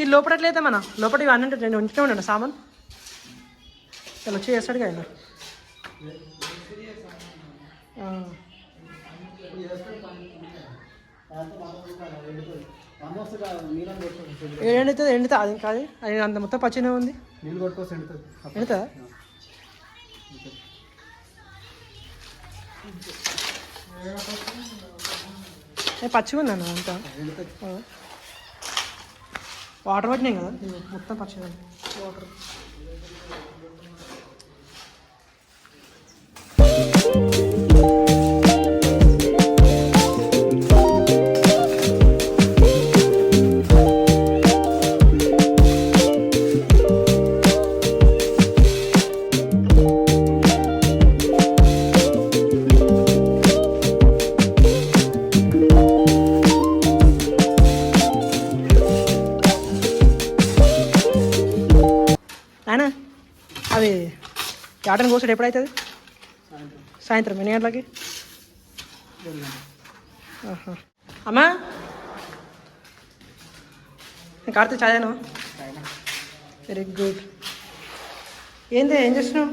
ఈ లోపల ఎట్లయితే మన? లోపల ఇవన్నీ ఉంటాయి, నేను ఉంచుతూ ఉన్నాను. సామాన్? ఇలా వచ్చి చేస్తాడు కదా ఎండుతుంది ఎండుతా? అది కాదు అది? అంత మొత్తం పచ్చినే ఉంది. ఎండుతుంది. ఎండుతా ఏ పచ్చిగా ఉంది అన్న అంతా. వాటర్ పట్టినాయి కదా? మొత్తం పచ్చిగా వాటర్ యాటను కోసాడు ఎప్పుడవుతుంది సాయంత్రం. ఎన్ని గంటలకి? అమ్మా! నేను కార్తీ చదివాను వెరీ గుడ్ ఏంది ఏం చేస్తున్నావు?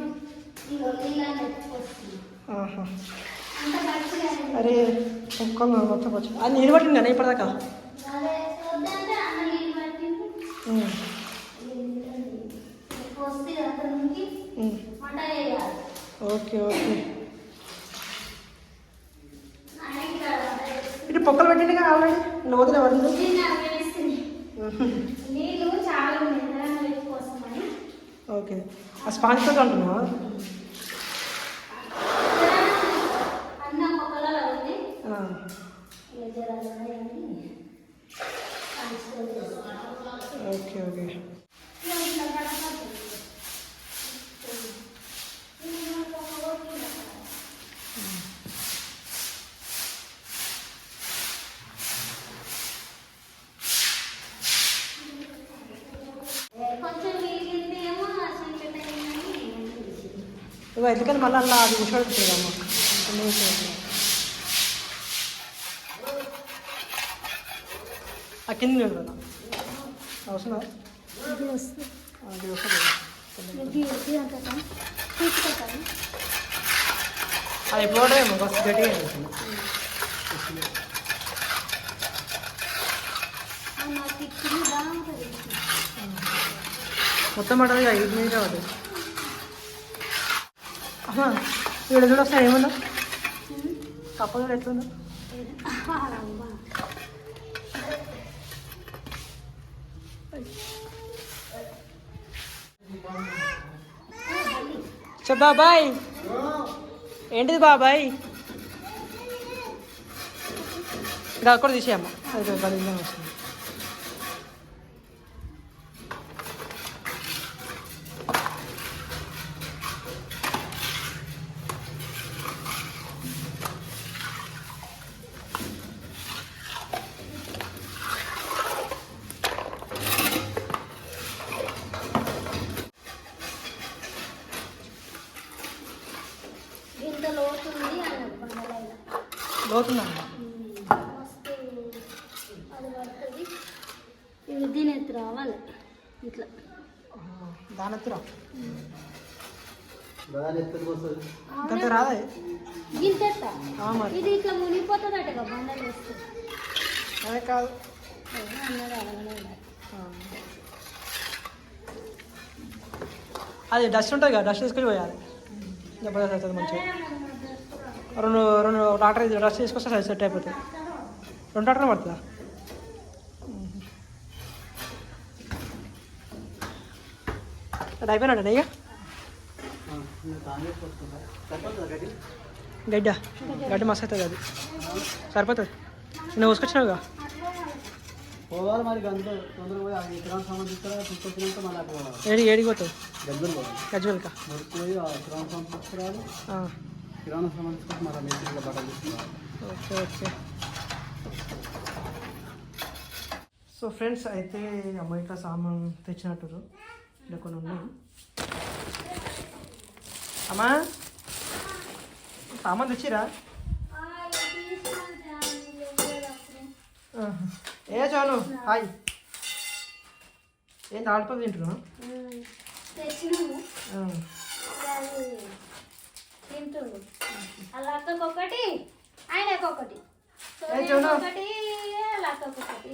అరే ఒక్కళ్ళు మొత్తం వచ్చి అది నేను పట్టింది కదా ఇప్పటిదాకా? ఉమ్, ఉమ్. Okay okay. ఇటు పొక్కలు పెట్టింది కదా ఆల్రెడీ. నువ్వు వదిలే ఓకే. ఆ స్పాంజ్ తోటి అంటున్నావా? Okay okay. ఇవ్వ ఎందుకని మళ్ళీ అలా అది కూర్చోబెడుతుంది అమ్మ కొంచెం వేసేది. ఆ కింద నిలబడ అవసరం ఇది వస్తుంది అది వస్తుంది ఇది ఇది అంత తీసుకుంటాను అది ఎప్పుడు ఏమో బస్ గట్టిగా అనిపిస్తుంది. నాకు ఇచ్చింది బాగుంటుంది మొత్తం పడదు ఐదు మినిట్ పడదు అమ్మా వీడు చూడ వస్తాయి ఏమన్నా కప్ప కూడా ఎట్లుందో బాబాయ్. ఏంటిది బాబాయ్? ఇంకా అక్కడ తీసేయమ్మా అది పది వస్తుంది లోతుందమ్మా ఇది దీని ఎత్తు రావాలి. ఇట్లా. దాని రాదా? మరి. ఇది ఇట్లా మునిగిపోతుందట బండలు వేస్తే. అదే కాదు. అది డస్ట్ ఉంటుంది కదా డస్ట్ తీసుకొని పోయాలి. జబర్దస్త్ అవుతుంది మంచిగా. రెండు రెండు డాక్టర్ ఇది డస్ట్ తీసుకొస్తే సెట్ అయిపోతుంది రెండు డాక్టర్ పడుతుందా? అది అయిపోయినాడు సరిపోతుందా గడ్డి గడ్డ మస్తు అవుతుంది అది. సరిపోతుంది. నువ్వు పోవాలి ఏడి ఏడికి పోతావు? గజ్వల్కా? కిరాణా సామాన్ తీసుకొచ్చి మళ్ళీ మేస్త్రిగా బట్టలు తీసుకురావాలి ఓకే ఓకే. సో ఫ్రెండ్స్ అయితే అమ్మ ఇట్లా సామాన్ తెచ్చినట్టు ఇక్కడ కొన్ని ఉన్నాయి. అమ్మా సామాన్ తెచ్చిరా. ఏ చాలు హాయ్. ఏంది ఆడిపోయి తింటున్నావు తెచ్చినాము ఆ. అది తింటుండు అలా అక్కకు ఒకటి ఆయనకు ఒకటి. ఒకటి అక్కకు ఒకటి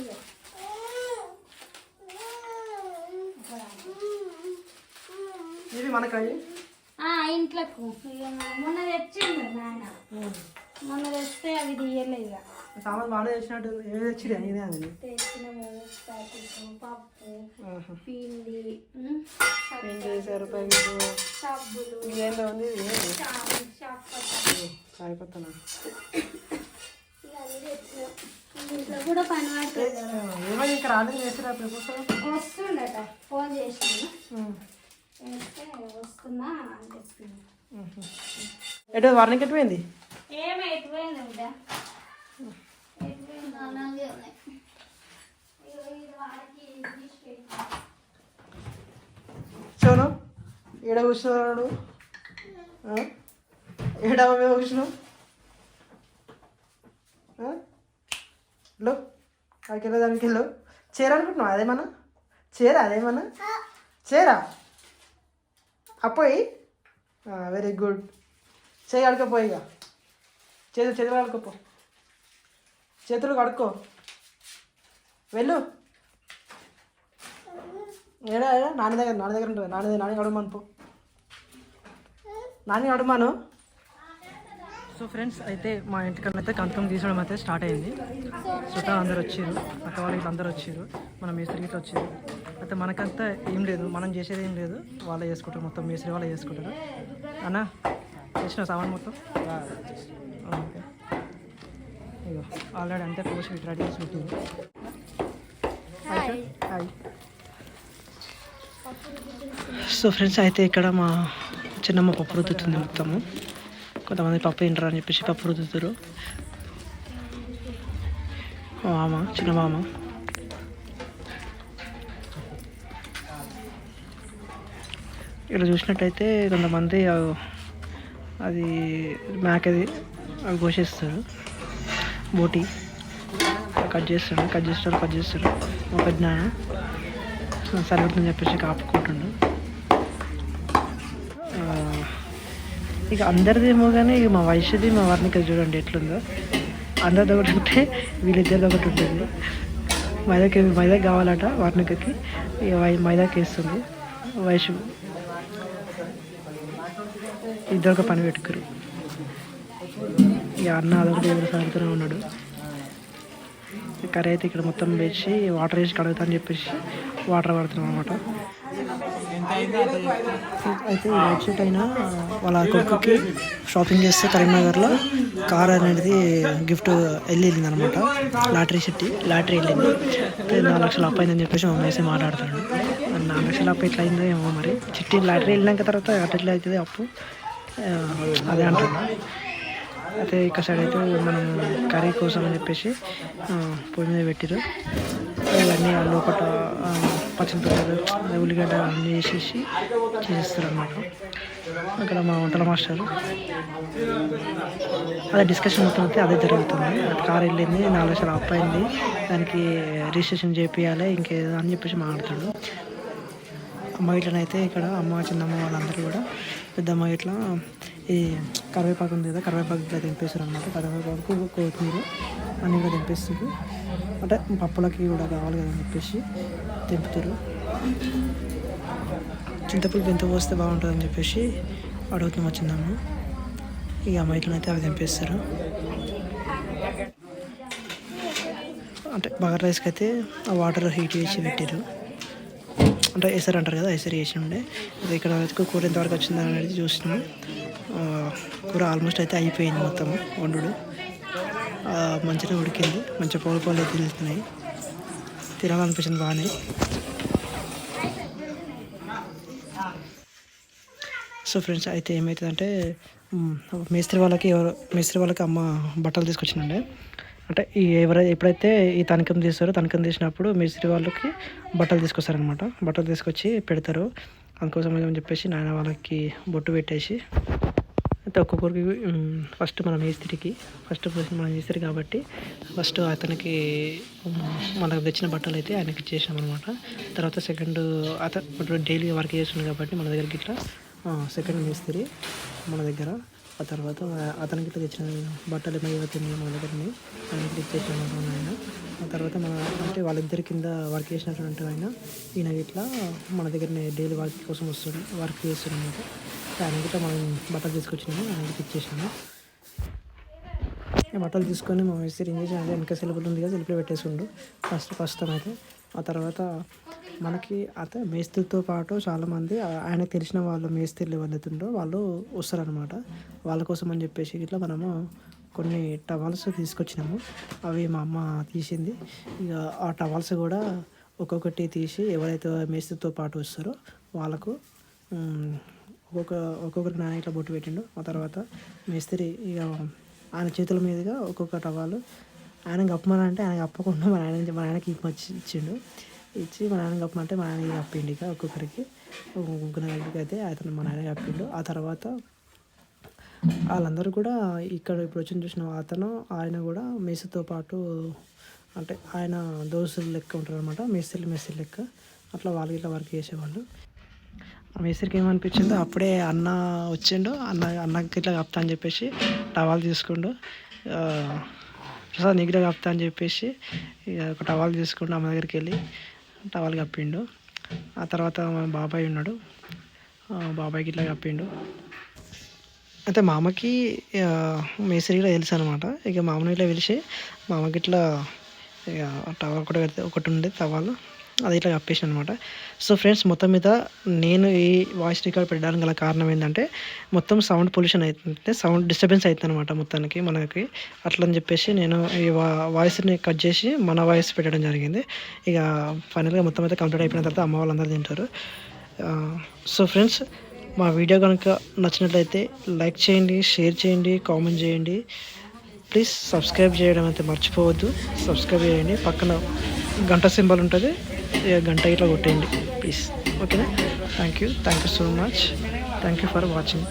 మనకాయి ఇంట్లోకు. మొన్న తెచ్చిండు నాయన మొన్న తెస్తే అవి తీయలేదు ఇక సామాన్ బాగానే తెచ్చినట్టు ఏమి తెచ్చిరా నేనే అది తెచ్చినాము పప్పు. పిండి పిండి సరిపోయింది సబ్బులు ఇదేందో ఉంది. ఇంట్లో కూడా పని పడుతుంది. కదా. ఏమైనా ఇంకా రాలేదు చేసిరా ప్రపోజల్ వస్తుండట ఫోన్ వస్తున్నా అని చెప్పింది. ఎటు వార్నింగ్ ఎటుపోయింది ఏమి ఎటుపోయింది ఉన్నాయి చూను ఏడ కూర్చున్నాడు ఏడ మీద కూర్చున్నావు. లో అక్కడికి వెళ్ళదు దానికి వెళ్ళు. చీర అనుకుంటున్నావు? అదేమన్నా? చీర అదేమన్నా? చీర. అపోయి వెరీ గుడ్ చేయి కడుకోపోయి ఇక. చేతులు చేతులు చేతులు కడుక్కో. వెళ్ళు. ఏడా ఏడా? నాన్న దగ్గర నాన్న దగ్గర ఉంటుంది నాన్న నాన్న అడుగుమాను పో. నాని అడుగుమాను సో ఫ్రెండ్స్ అయితే మా ఇంటికన్నా అయితే కంతం తీసడం అయితే స్టార్ట్ అయింది. చుట్టాలు అందరు వచ్చారు. అక్క వాళ్ళు ఇట్లా అందరూ వచ్చారు. మన మేస్త్రి ఇట్లా వచ్చారు. అయితే మనకంతా ఏం లేదు. మనం చేసేది ఏం లేదు. వాళ్ళే చేసుకుంటారు. మొత్తం మేస్త్రి వాళ్ళే చేసుకుంటారు. అన్న చేసిన సామాన్ మొత్తం? ఓకే. ఇగో ఆల్రెడీ అంతే కోసి రెడీ చేసి పెట్టింది. హాయ్ సో ఫ్రెండ్స్ అయితే ఇక్కడ మా చిన్నమ్మ పప్పు రుద్దుతుంది మొత్తము. కొంతమంది పప్పు తింటారు అని చెప్పేసి పప్పు రుద్దుతారు. మామ చిన్న మామ. ఇక్కడ చూసినట్టయితే కొంతమంది అది మేకది అవి కోసేస్తారు. బోటి. కట్ చేస్తాడు కట్ చేస్తాడు కట్ చేస్తాడు. ఒక జ్ఞానం సరిపడుతుందని చెప్పేసి కాపుకుంటుండు. ఇక అందరిదేమో కానీ ఇక మా వయసుది మా వర్ణిక చూడండి ఎట్లుందో. అందరిది ఒకటి ఉంటే వీళ్ళిద్దరిది ఒకటి ఉంటుంది. మైదాకి మైదాకి కావాలట వార్నికకి ఇక వై- మైదాకి వేస్తుంది. వయసు ఇద్దరు ఒక పని పెట్టుకురు. ఈ అన్న అదొకటి ఎవరు సాగుతూనే ఉన్నాడు. కర్రీ అయితే ఇక్కడ మొత్తం వేసి వాటర్ వేసి కడుగుతా అని చెప్పేసి వాటర్ పడుతున్నాం అనమాట అయితే ఈ నైట్ అయినా వాళ్ళ కొడుకుకి షాపింగ్ చేస్తే కరీంనగర్లో కార్ అనేది గిఫ్ట్ వెళ్ళింది అనమాట లాటరీ చిట్టి లాటరీ వెళ్ళింది. అయితే నాలుగు లక్షలు అప్పు అయిందని చెప్పేసి మా మాట్లాడుతున్నాడు. నాలుగు లక్షలు అప్పు ఎట్లా అయిందో ఏమో మరి. చిట్టి లాటరీ వెళ్ళినాక తర్వాత అట్లా ఇట్లా అవుతుంది అప్పు. అదే అంటున్నాను అయితే ఇక్కడ సైడ్ అయితే మనం కర్రీ కోసం అని చెప్పేసి పొయ్యి మీద పెట్టారు ఇవన్నీ లోపల పచ్చిమిరపకాయలు ఉల్లిగడ్డ అన్నీ వేసేసి చేసేస్తారు అన్నమాట అక్కడ మా వంటల మాస్టర్. అదే డిస్కషన్ మొత్తం అయితే అదే జరుగుతుంది. కార్ వెళ్ళింది నాలుగు లక్షలు అప్ అయింది. దానికి రిజిస్ట్రేషన్ చేపియాలి ఇంకేదో అని చెప్పేసి మాట్లాడుతాడు అమ్మ ఇట్లనైతే ఇక్కడ అమ్మ చిన్నమ్మ వాళ్ళందరూ కూడా పెద్దమ్మ ఇట్లా ఈ కరివేపాకు ఉంది కదా కరివేపాకు ఇట్లా తెంపేస్తారు అనమాట కరివేపాకు కొత్తిమీర అన్నీ కూడా తెంపేస్తారు అంటే పప్పులకి కూడా కావాలి కదా అని చెప్పేసి తెంపుతారు. చింతపులుపు ఎంత పోస్తే బాగుంటుంది అని చెప్పేసి అడుగుతున్నాం వచ్చిందాము ఈ అమ్మాయిలనైతే అవి తెంపేస్తారు. అంటే బగర్ రైస్కి అయితే ఆ వాటర్ హీట్ చేసి పెట్టారు అంటే ఎసరు అంటారు కదా ఎసరు చేసి ఉండే. ఇక్కడ వరకు కూర ఎంతవరకు వచ్చిందని అనేది చూస్తున్నాం. కూర ఆల్మోస్ట్ అయితే అయిపోయింది మొత్తం వండుడు. మంచిగా ఉడికింది. మంచిగా పోలు పోలు అయితే వెళ్తున్నాయి తినాలనిపించింది బాగానే. సో ఫ్రెండ్స్ అయితే ఏమవుతుందంటే మేస్త్రి వాళ్ళకి ఎవరు మేస్త్రి వాళ్ళకి అమ్మ బట్టలు తీసుకొచ్చిందండి. అంటే ఈ ఎవరైతే ఎప్పుడైతే ఈ తనకం తీస్తారో తనకం తీసినప్పుడు మేస్త్రి వాళ్ళకి బట్టలు తీసుకొస్తారనమాట బట్టలు తీసుకొచ్చి పెడతారు. అందుకోసం అని చెప్పేసి నాయన వాళ్ళకి బొట్టు పెట్టేసి అయితే ఒక్కొక్కరికి ఫస్ట్ మన మేస్త్రికి ఫస్ట్ పొజిషన్ మన మేస్త్రి కాబట్టి ఫస్ట్ అతనికి మనకు తెచ్చిన బట్టలు అయితే ఆయనకి ఇచ్చేసాం అనమాట తర్వాత సెకండ్ అతను డైలీ వర్క్ చేస్తుంది కాబట్టి మన దగ్గరికి ఇట్లా సెకండ్ మేస్త్రి మన దగ్గర. ఆ తర్వాత అతనికి ఇట్లా తెచ్చిన బట్టలు ఏమైతే మన దగ్గర ఆయనకి ఇచ్చేసాం అనమాట ఆయన. ఆ తర్వాత మన అంటే వాళ్ళిద్దరి కింద వర్క్ చేసినటువంటి ఆయన ఈయన ఇట్లా మన దగ్గరనే డైలీ వర్క్ కోసం వస్తుంది వర్క్ చేస్తున్నాం అనమాట ఇట్లా మనం బట్టలు తీసుకొచ్చినాము ఆయనకి ఇచ్చేసాము. బట్టలు తీసుకొని మా మేస్త్రి ఏం చేసి అంటే వెనక సెల్ఫ్లు ఉంది కదా సెల్ఫ్లో పెట్టేసిండు. ఫస్ట్ ప్రస్తుతం అయితే ఆ తర్వాత మనకి అయితే మేస్త్రితో పాటు చాలామంది ఆయనకు తెలిసిన వాళ్ళు మేస్త్రీలు ఎవరైతుండో వాళ్ళు వస్తారనమాట వాళ్ళ కోసం అని చెప్పేసి ఇట్లా మనము కొన్ని టవల్స్ తీసుకొచ్చినాము. అవి మా అమ్మ తీసింది. ఇక ఆ టవల్స్ కూడా ఒక్కొక్కటి తీసి ఎవరైతే మేస్త్రితో పాటు వస్తారో వాళ్ళకు ఒక్కొక్క ఒక్కొక్కరికి నాన్న ఇట్లా బొట్టు పెట్టిండు. ఆ తర్వాత మేస్త్రి ఇక ఆయన చేతుల మీదుగా ఒక్కొక్క టవాలు. ఆయన కప్పమనంటే ఆయన కప్పకుండా మా నాయన మా ఆయనకి ఇచ్చి ఇచ్చిండు. ఇచ్చి మా నాన్న కప్పమంటే మా నాన్న కప్పిండు ఇక ఒక్కొక్కరికి. ముగ్గురు నలుగురికి అయితే అతను మా ఆయన కప్పిండు ఆ తర్వాత వాళ్ళందరూ కూడా ఇక్కడ ఇప్పుడు వచ్చిన చూసిన అతను ఆయన కూడా మేస్త్రితో పాటు అంటే ఆయన దోస్తులు లెక్క ఉంటారు అనమాట మేస్త్రి మేస్త్రి లెక్క. అట్లా వాళ్ళకి ఇట్లా వర్క్ చేసేవాళ్ళు. మేస్త్రికి ఏమనిపించిందో అప్పుడే అన్న వచ్చిండు. అన్న అన్నకి ఇట్లా కప్తా అని చెప్పేసి టవాల్ తీసుకుండు. ప్రసాద్ నీకు ఇట్లా కప్తా అని చెప్పేసి ఇక ఒక టవాల్ తీసుకుండు అమ్మ దగ్గరికి వెళ్ళి. టవాల్ కప్పిండు. ఆ తర్వాత మా బాబాయ్ ఉన్నాడు. బాబాయ్కి ఇట్లా కప్పిండు. అయితే మామకి ఆ, మేస్త్రి ఇట్లా తెలుసు అనమాట ఇక మామని ఇట్లా పిలిచి మామకి ఇట్లా ఇక టవల్ ఒకటి కడితే ఒకటి ఉండే టవాలు. అది ఇట్లా కప్పేసి అనమాట సో ఫ్రెండ్స్ మొత్తం మీద నేను ఈ వాయిస్ రికార్డ్ పెట్టడానికి గల కారణం ఏంటంటే మొత్తం సౌండ్ పొల్యూషన్ అవుతుంటే సౌండ్ డిస్టర్బెన్స్ అవుతుంది అనమాట మొత్తానికి మనకి. అట్లని చెప్పేసి నేను ఈ వా- వాయిస్ని కట్ చేసి మన వాయిస్ పెట్టడం జరిగింది. ఇక ఫైనల్గా మొత్తం అయితే కంప్లీట్ అయిపోయిన తర్వాత అమ్మ వాళ్ళందరూ తింటారు. సో ఫ్రెండ్స్ మా వీడియో కనుక నచ్చినట్లయితే లైక్ చేయండి షేర్ చేయండి కామెంట్ చేయండి. ప్లీజ్ సబ్స్క్రైబ్ చేయడం అయితే మర్చిపోవద్దు. సబ్స్క్రైబ్ చేయండి. పక్కన గంట సింబల్ ఉంటుంది. ఇక గంట ఇట్లా కొట్టేయండి. ప్లీజ్ ఓకేనా thank you thank you so much thank you for watching